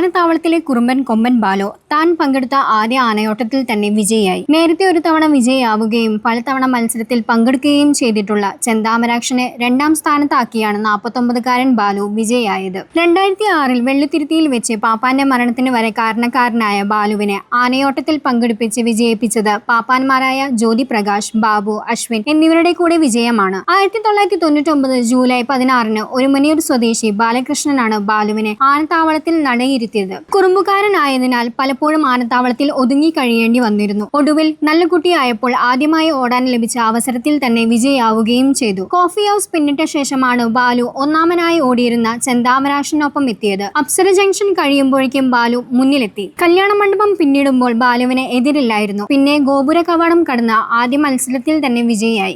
ആനത്താവളത്തിലെ കുറുമ്പൻ കൊമ്പൻ ബാലോ താൻ പങ്കെടുത്ത ആദ്യ ആനയോട്ടത്തിൽ തന്നെ വിജയിയായി. നേരത്തെ ഒരു തവണ വിജയിയാവുകയും പലതവണ മത്സരത്തിൽ പങ്കെടുക്കുകയും ചെയ്തിട്ടുള്ള ചെന്താമരാക്ഷനെ രണ്ടാം സ്ഥാനത്താക്കിയാണ് നാൽപ്പത്തൊമ്പതുകാരൻ ബാലു വിജയിയായത്. രണ്ടായിരത്തി ആറിൽ വെള്ളിത്തിരുത്തിയിൽ വെച്ച് പാപ്പാന്റെ മരണത്തിന് വരെ കാരണക്കാരനായ ബാലുവിനെ ആനയോട്ടത്തിൽ പങ്കെടുപ്പിച്ച് വിജയിപ്പിച്ചത് പാപ്പാന്മാരായ ജ്യോതി പ്രകാശ് ബാബു അശ്വിൻ എന്നിവരുടെ കൂടെ വിജയമാണ്. ആയിരത്തി തൊള്ളായിരത്തി തൊണ്ണൂറ്റി ജൂലൈ പതിനാറിന് ഒരു മുനിയൂർ സ്വദേശി ബാലകൃഷ്ണനാണ് ബാലുവിനെ ആനത്താവളത്തിൽ നടയിരുത്തിയത് കുറുമ്പുകാരനായതിനാൽ പലപ്പോഴും ആനത്താവളത്തിൽ ഒതുങ്ങി കഴിയേണ്ടി വന്നിരുന്നു. ഒടുവിൽ നല്ല കുട്ടിയായപ്പോൾ ആദ്യമായി ഓടാൻ ലഭിച്ച അവസരത്തിൽ തന്നെ വിജയാവുകയും ചെയ്തു. കോഫി ഹൗസ് പിന്നിട്ട ശേഷമാണ് ബാലു ഒന്നാമനായി ഓടിയിരുന്ന ചെന്താമരാശനൊപ്പം എത്തിയത്. അപ്സര ജംഗ്ഷൻ കഴിയുമ്പോഴേക്കും ബാലു മുന്നിലെത്തി. കല്യാണ മണ്ഡപം പിന്നിടുമ്പോൾ ബാലുവിന് എതിരില്ലായിരുന്നു. പിന്നെ ഗോപുര കവാടം കടന്ന ആദ്യ മത്സരത്തിൽ തന്നെ വിജയിയായി.